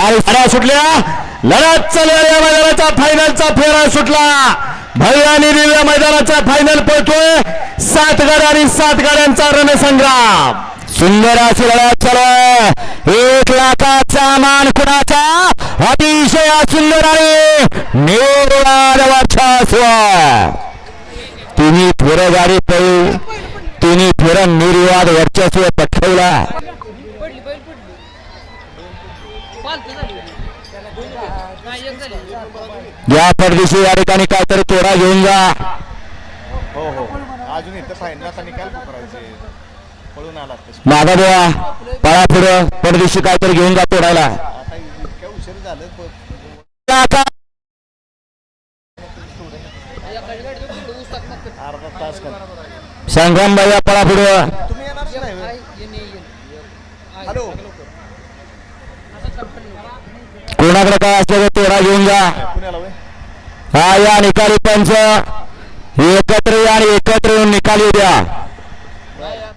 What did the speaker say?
आणि फेऱ्या सुटल्या. लढत चाललेल्या मैदानाचा फायनलचा फेरा सुटला. भैयानी दिव्या मैदानाचा फायनल पळतोय. सात गाड्या आणि सात गाड्यांचा रणसंग्राम सुंदर अशी लढत चालू आहे. एक लाखाचा मान कुणाचा? अतिशय सुंदर आहे. निर्वाद तुम्ही तिन्ही गाडी पळू तुम्ही फेर निर्वाद वर्चस्व पटवला या परदेशी या ठिकाणी काहीतरी तोडा घेऊन जा हो हो अजून इथं फायनलचा निकाल करायचे पळून आला तसं मागा बुवा पळा पुढं काहीतरी घेऊन जा तोडायला इतक्या उशीर झालं आता अर्धा तास संग्राम भैया पळा पुढं हॅलो कोणाकडे काय असलं तर तोडा घेऊन जा. हा या निकाली पंच. एकत्र या आणि एकत्र येऊन निकाली द्या